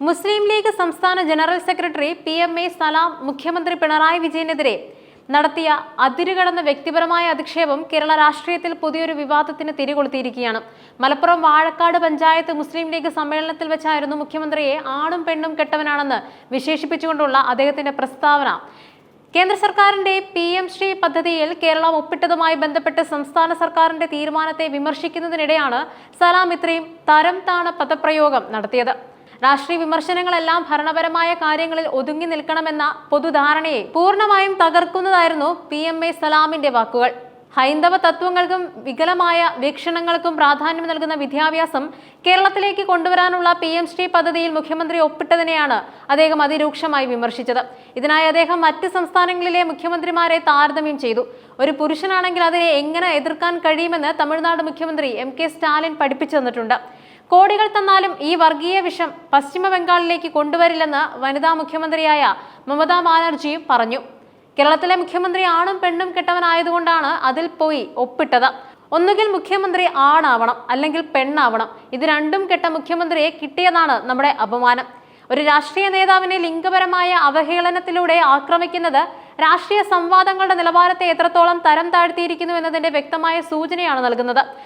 മുസ്ലിം ലീഗ് സംസ്ഥാന general secretary P M A Salam മുഖ്യമന്ത്രി പിണറായി വിജയനെതിരെ നടത്തിയ അതിരുകടന്ന വ്യക്തിപരമായ അധിക്ഷേപം കേരള രാഷ്ട്രീയത്തിൽ പുതിയൊരു വിവാദത്തിന് തിരികൊളുത്തിയിരിക്കുകയാണ്. മലപ്പുറം വാഴക്കാട് പഞ്ചായത്ത് മുസ്ലിം ലീഗ് സമ്മേളനത്തിൽ വെച്ചായിരുന്നു മുഖ്യമന്ത്രിയെ ആണും പെണ്ണും കെട്ടവനാണെന്ന് വിശേഷിപ്പിച്ചുകൊണ്ടുള്ള അദ്ദേഹത്തിന്റെ പ്രസ്താവന. കേന്ദ്ര സർക്കാരിന്റെ പി എം ശ്രീ പദ്ധതിയിൽ കേരളം ഒപ്പിട്ടതുമായി ബന്ധപ്പെട്ട് സംസ്ഥാന സർക്കാരിന്റെ തീരുമാനത്തെ വിമർശിക്കുന്നതിനിടെയാണ് സലാം ഇത്രയും തരം താണ പദപ്രയോഗം നടത്തിയത്. രാഷ്ട്രീയ വിമർശനങ്ങളെല്ലാം ഭരണപരമായ കാര്യങ്ങളിൽ ഒതുങ്ങി നിൽക്കണമെന്ന പൊതുധാരണയെ പൂർണമായും തകർക്കുന്നതായിരുന്നു പി എം എ സലാമിന്റെ വാക്കുകൾ. ഹൈന്ദവ തത്വങ്ങൾക്കും വികലമായ വീക്ഷണങ്ങൾക്കും പ്രാധാന്യം നൽകുന്ന വിദ്യാഭ്യാസം കേരളത്തിലേക്ക് കൊണ്ടുവരാനുള്ള പി എം ശ്രീ പദ്ധതിയിൽ മുഖ്യമന്ത്രി ഒപ്പിട്ടതിനെയാണ് അദ്ദേഹം അതിരൂക്ഷമായി വിമർശിച്ചത്. ഇതിനായി അദ്ദേഹം മറ്റ് സംസ്ഥാനങ്ങളിലെ മുഖ്യമന്ത്രിമാരെ താരതമ്യം ചെയ്തു. ഒരു പുരുഷനാണെങ്കിൽ അതിനെ എങ്ങനെ എതിർക്കാൻ കഴിയുമെന്ന് തമിഴ്നാട് മുഖ്യമന്ത്രി എം കെ സ്റ്റാലിൻ പഠിപ്പിച്ചു തന്നിട്ടുണ്ട്. കോടികൾ തന്നാലും ഈ വർഗീയ വിഷം പശ്ചിമ ബംഗാളിലേക്ക് കൊണ്ടുവരില്ലെന്ന് വനിതാ മുഖ്യമന്ത്രിയായ മമതാ ബാനർജിയും പറഞ്ഞു. കേരളത്തിലെ മുഖ്യമന്ത്രി ആണും പെണ്ണും കെട്ടവനായതുകൊണ്ടാണ് അതിൽ പോയി ഒപ്പിട്ടത്. ഒന്നുകിൽ മുഖ്യമന്ത്രി ആണാവണം അല്ലെങ്കിൽ പെണ്ണാവണം ഇത് രണ്ടും കെട്ട മുഖ്യമന്ത്രിയെ കിട്ടിയതാണ് നമ്മുടെ അപമാനം. ഒരു രാഷ്ട്രീയ നേതാവിനെ ലിംഗപരമായ അവഹേളനത്തിലൂടെ ആക്രമിക്കുന്നത് രാഷ്ട്രീയ സംവാദങ്ങളുടെ നിലവാരത്തെ എത്രത്തോളം തരം താഴ്ത്തിയിരിക്കുന്നു എന്നതിന്റെ വ്യക്തമായ സൂചനയാണ് നൽകുന്നത്.